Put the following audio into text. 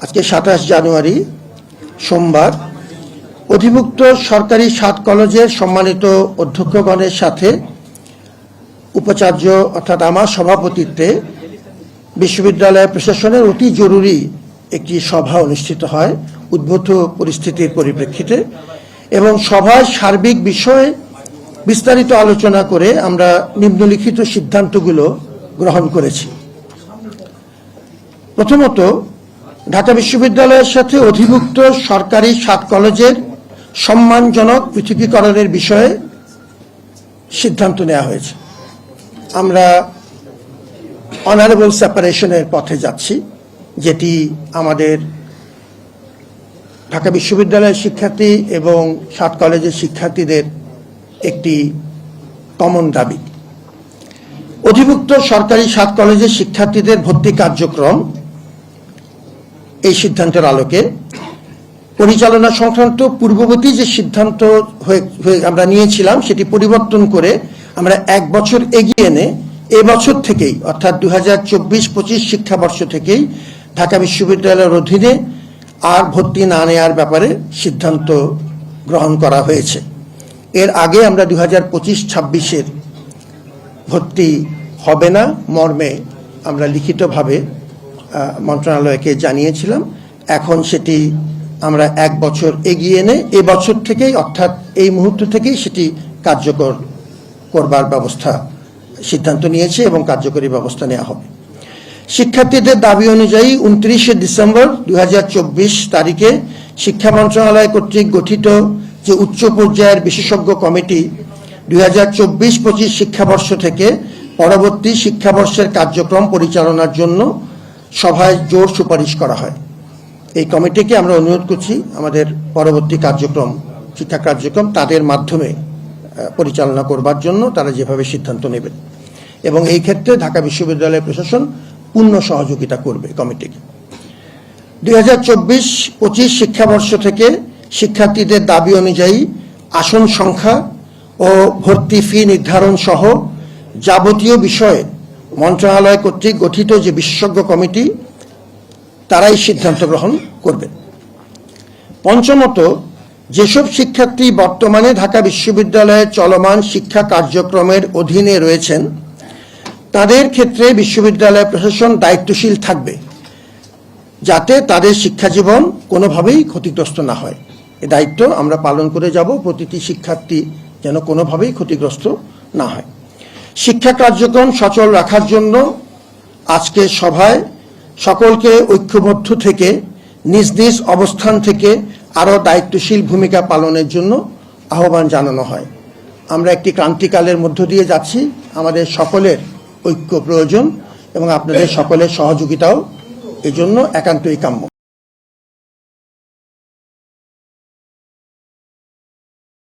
আজকে সাতাশ জানুয়ারি, সোমবার। অধিভুক্ত সরকারি সাত কলেজের সম্মানিত অধ্যক্ষগণের সাথে উপাচার্য অর্থাৎ আমার সভাপতিত্বে বিশ্ববিদ্যালয় প্রশাসনের অতি জরুরি একটি সভা অনুষ্ঠিত হয় উদ্ভূত পরিস্থিতির পরিপ্রেক্ষিতে এবং সভায় সার্বিক বিষয়ে বিস্তারিত আলোচনা করে আমরা নিম্নলিখিত সিদ্ধান্তগুলো গ্রহণ করেছি। প্রথমত ঢাকা বিশ্ববিদ্যালয়ের সাথে অধিভুক্ত সরকারি সাত কলেজের সম্মানজনক পৃথকীকরণের বিষয়ে সিদ্ধান্ত নেওয়া হয়েছে। আমরা অনারেবল সেপারেশনের পথে যাচ্ছি, যেটি আমাদের ঢাকা বিশ্ববিদ্যালয়ের শিক্ষার্থী এবং সাত কলেজের শিক্ষার্থীদের একটি কমন দাবি। অধিভুক্ত সরকারি সাত কলেজের শিক্ষার্থীদের ভর্তি কার্যক্রম এই সিদ্ধান্তের আলোকে পরিচালনা সংক্রান্ত পূর্ববর্তী যে সিদ্ধান্ত হয়ে আমরা নিয়েছিলাম, সেটি পরিবর্তন করে আমরা এক বছর এগিয়ে এনে এবছর থেকেই, অর্থাৎ দু হাজার চব্বিশ পঁচিশ শিক্ষাবর্ষ থেকেই ঢাকা বিশ্ববিদ্যালয়ের অধীনে আর ভর্তি না নেওয়ার ব্যাপারে সিদ্ধান্ত গ্রহণ করা হয়েছে। এর আগে আমরা দু হাজার পঁচিশ ছাব্বিশের ভর্তি হবে না, মর্মে আমরা লিখিতভাবে মন্ত্রণালয়কে জানিয়েছিলাম। এখন সেটি আমরা এক বছর এগিয়ে এনে এ বছর থেকেই, অর্থাৎ এই মুহূর্ত থেকেই সেটি কার্যকর করবার ব্যবস্থা, সিদ্ধান্ত নিয়েছে এবং কার্যকরী ব্যবস্থা নেওয়া হবে। শিক্ষার্থীদের দাবি অনুযায়ী উনত্রিশে ডিসেম্বর দুই হাজার চব্বিশ তারিখে শিক্ষা মন্ত্রণালয় কর্তৃক গঠিত যে উচ্চ পর্যায়ের বিশেষজ্ঞ কমিটি দুই হাজার চব্বিশ পঁচিশ শিক্ষাবর্ষ থেকে পরবর্তী শিক্ষাবর্ষের কার্যক্রম পরিচালনার জন্য সভায় জোর সুপারিশ করা হয়। এই কমিটিকে আমরা অনুরোধ করছি, আমাদের পরবর্তী কার্যক্রম, শিক্ষা কার্যক্রম তাদের মাধ্যমে পরিচালনা করবার জন্য তারা যেভাবে সিদ্ধান্ত নেবেন এবং এই ক্ষেত্রে ঢাকা বিশ্ববিদ্যালয় প্রশাসন পূর্ণ সহযোগিতা করবে কমিটিকে। দুই হাজার চব্বিশ পঁচিশ শিক্ষাবর্ষ থেকে শিক্ষার্থীদের দাবি অনুযায়ী আসন সংখ্যা ও ভর্তি ফি নির্ধারণ সহ যাবতীয় বিষয়ে মন্ত্রণালয় কর্তৃক গঠিত যে বিশেষজ্ঞ কমিটি, তারাই সিদ্ধান্ত গ্রহণ করবে। পঞ্চমত, যেসব শিক্ষার্থী বর্তমানে ঢাকা বিশ্ববিদ্যালয়ের চলমান শিক্ষা কার্যক্রমের অধীনে রয়েছেন, তাদের ক্ষেত্রে বিশ্ববিদ্যালয় প্রশাসন দায়িত্বশীল থাকবে, যাতে তাদের শিক্ষা জীবন কোনোভাবেই ক্ষতিগ্রস্ত না হয়। এ দায়িত্ব আমরা পালন করে যাব, প্রতিটি শিক্ষার্থী যেন কোনোভাবেই ক্ষতিগ্রস্ত না হয়। শিক্ষা কার্যক্রম সচল রাখার জন্য আজকে সভায় সকলকে ঐক্যবদ্ধ থেকে, নিজ নিজ অবস্থান থেকে আরও দায়িত্বশীল ভূমিকা পালনের জন্য আহ্বান জানানো হয়। আমরা একটি ক্রান্তিকালের মধ্য দিয়ে যাচ্ছি, আমাদের সকলের ঐক্য প্রয়োজন এবং আপনাদের সকলের সহযোগিতাও এজন্য একান্তই কাম্য।